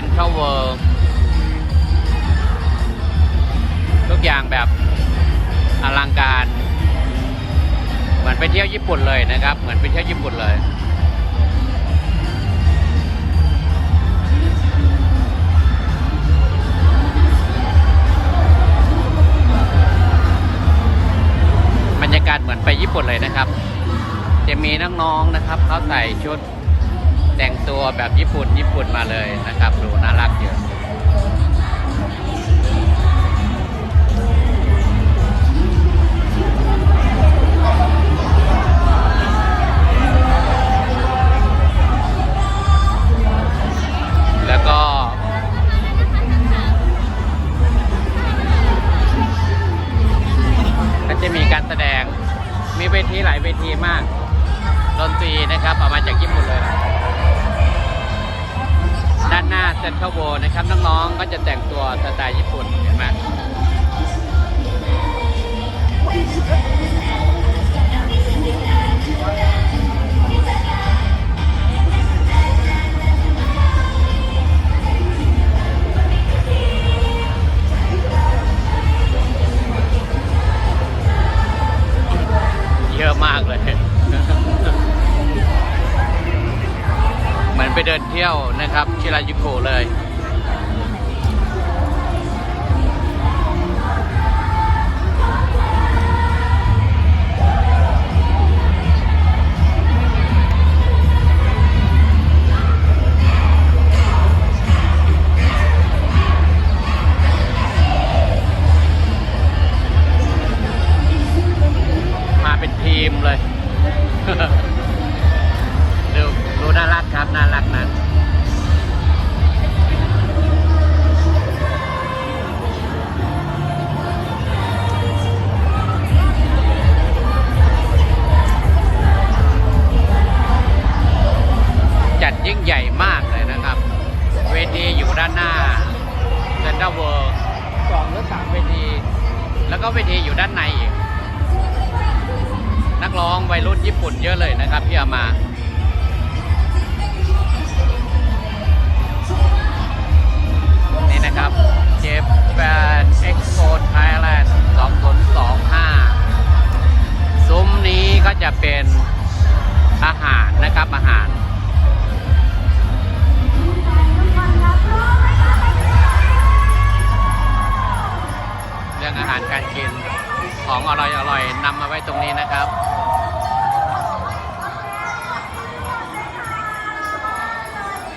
ซ็นทรัลเวิลด์ทุกอย่างแบบอลังการ เหมือนไปเที่ยวญี่ปุ่นเลยนะครับ เหมือนไปเที่ยวญี่ปุ่นเลยบรรยากาศเหมือนไปญี่ปุ่นเลยนะครับ จะมีน้องๆนนะครับเขาใส่ชุด แต่งตัวแบบญี่ปุ่นญี่ปุ่นมาเลยนะครับ ดูน่ารักเยอะแล้วก็ก็จะมีการแสดงมีเวทีหลายเวทีมากดนตรีนะครับ เอามาจากญี่ปุ่นเลยานหน้าเซ็นทรัลโวนะครับน้องๆก็จะแต่งตัวสไตล์ญี่ปุ่นเห็นไหมเยอะมากเลย เหมือนไปเดินเที่ยวนะครับ ชิรายุโกะเลยมาเป็นทีมเลย น่ารักครับ น่ารักนะจัดยิ่งใหญ่มากเลยนะครับ เวทีอยู่ด้านหน้าเซ็นทรัลเวิร์สองหรือสามเวที แล้วก็เวทีอยู่ด้านในอีกนักร้องวัยรุ่นญี่ปุ่นเยอะเลยนะครับที่เอามา อาหารการกินของอร่อยๆนำมาไว้ตรงนี้นะครับ